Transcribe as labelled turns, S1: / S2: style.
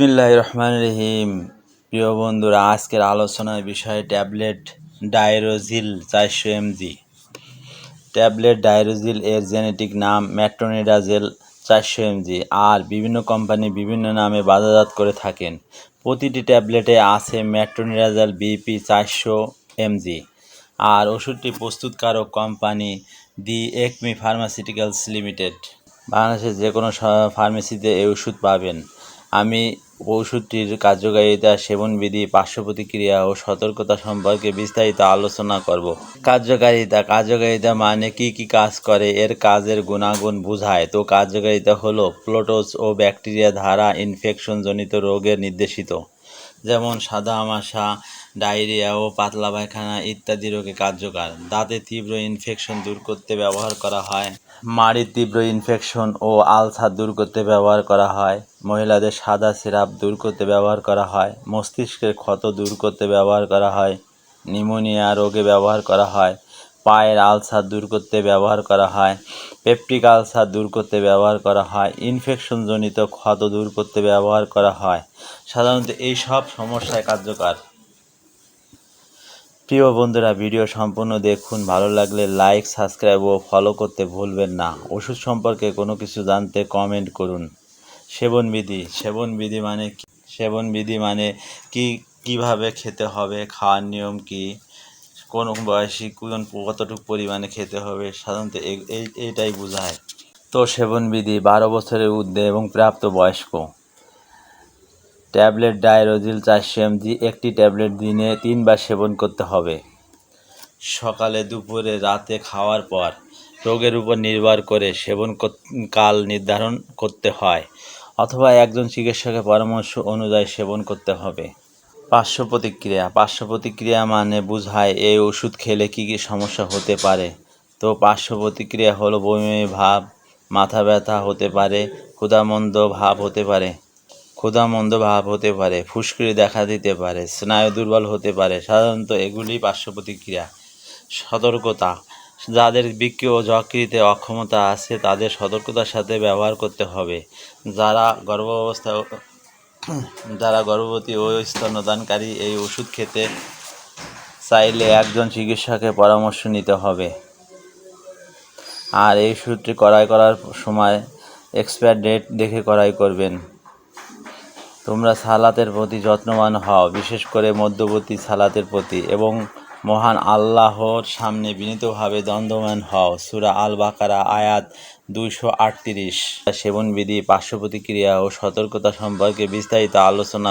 S1: বিসমিল্লাহ রহমান রহিম। প্রিয় বন্ধুরা, আজকের আলোচনার বিষয়ে ট্যাবলেট ডায়রোজিল চারশো এমজি। ট্যাবলেট ডায়রোজিল এর জেনেটিক নাম ম্যাট্রোনিডাজেল চারশো এমজি আর বিভিন্ন কোম্পানি বিভিন্ন নামে বাজারজাত করে থাকেন। প্রতিটি ট্যাবলেটে আছে ম্যাট্রোনিডাজেল বিপি চারশো এমজি আর ওষুধটি প্রস্তুতকারক company the Acme pharmaceuticals limited. বাংলাদেশের যে কোনো ফার্মেসিতে এই ওষুধ পাবেন। আমি ওষুধটির কার্যকারিতা, সেবনবিধি পার্শ্ব প্রতিক্রিয়া ও সতর্কতা সম্পর্কে বিস্তারিত আলোচনা করব। কার্যকারিতা কার্যকারিতা মানে কি কি কাজ করে, এর কাজের গুণাগুণ বোঝায়। তো কার্যকারিতা হলো প্লোটোস ও ব্যাকটেরিয়া দ্বারা ইনফেকশনজনিত রোগের নির্দেশিত। যেমন সাদা আমাশা, ডায়রিয়া ও পাতলা পায়খানা ইত্যাদি রোগে কার্যকর। দাঁতে তীব্র ইনফেকশন দূর করতে ব্যবহার করা হয়। মাড়ির তীব্র ইনফেকশন ও আলসার দূর করতে ব্যবহার করা হয়। মহিলাদের সাদা সিরাপ দূর করতে ব্যবহার করা হয়। মস্তিষ্কের ক্ষত দূর করতে ব্যবহার করা হয়। নিউমোনিয়া রোগে ব্যবহার করা হয়। পায়ের আলসার দূর করতে ব্যবহার করা হয়, পেপটিক আলসার দূর করতে ব্যবহার করা হয়, ইনফেকশনজনিত ক্ষত দূর করতে ব্যবহার করা হয়। সাধারণত এই সব সমস্যায় কার্যকর। প্রিয় বন্ধুরা, ভিডিও সম্পূর্ণ দেখুন। ভালো লাগলে লাইক, সাবস্ক্রাইব ও ফলো করতে ভুলবেন না। ওষুধ সম্পর্কে কোনো কিছু জানতে কমেন্ট করুন। সেবনবিধি সেবনবিধি মানে কি? সেবনবিধি মানে কি? কীভাবে খেতে হবে? খাওয়ার নিয়ম কি? কোন বয়সী কোন কতটুকু পরিমাণে খেতে হবে সাধারণত এই- এই এইটাই বোঝায়। তো সেবনবিধি বারো বছরের ঊর্ধ্বে এবং প্রাপ্ত বয়স্ক। ট্যাবলেট ডায়রোজিল চারশো এমজি, একটি ট্যাবলেট দিনে তিনবার সেবন করতে হবে। সকালে, দুপুরে, রাতে খাওয়ার পর রোগের উপর নির্ভর করে সেবন কাল নির্ধারণ করতে হয়। অথবা একজন চিকিৎসকের পরামর্শ অনুযায়ী সেবন করতে হবে। পার্শ্ব প্রতিক্রিয়া পার্শ্ব প্রতিক্রিয়া মানে বোঝায় এই ওষুধ খেলে কী কী সমস্যা হতে পারে। তো পার্শ্ব প্রতিক্রিয়া হলো বমি, ভাব, মাথা ব্যথা হতে পারে, ক্ষুধামন্দ ভাব হতে পারে, ক্ষুধামন্দ ভাব হতে পারে, ফুসকুড়ি দেখা দিতে পারে, স্নায়ু দুর্বল হতে পারে, সাধারণত এগুলি পার্শ্ব প্রতিক্রিয়া সতর্কতা। যাদের বৃক্কি ও যকৃতে অক্ষমতা আছে, তাদের সতর্কতার সাথে ব্যবহার করতে হবে। যারা গর্ভাবস্থা যারা গর্ভবতী ও স্তন্যদানকারী এই ওষুধ খেতে চাইলে একজন চিকিৎসকের পরামর্শ নিতে হবে। আর এই ওষুধটি ক্রয় করার সময় এক্সপায়ার ডেট দেখে ক্রয় করবেন। তোমরা সালাতের প্রতি যত্নবান হও, বিশেষ করে মধ্যবর্তী সালাতের প্রতি এবং মহান আল্লাহর সামনে বিনীতভাবে দ্বন্দ্বমান হও। সুরা আল বাকারা আয়াত দুইশো আটত্রিশ। সেবনবিধি পার্শ্ব প্রতিক্রিয়া ও সতর্কতা সম্পর্কে বিস্তারিত আলোচনা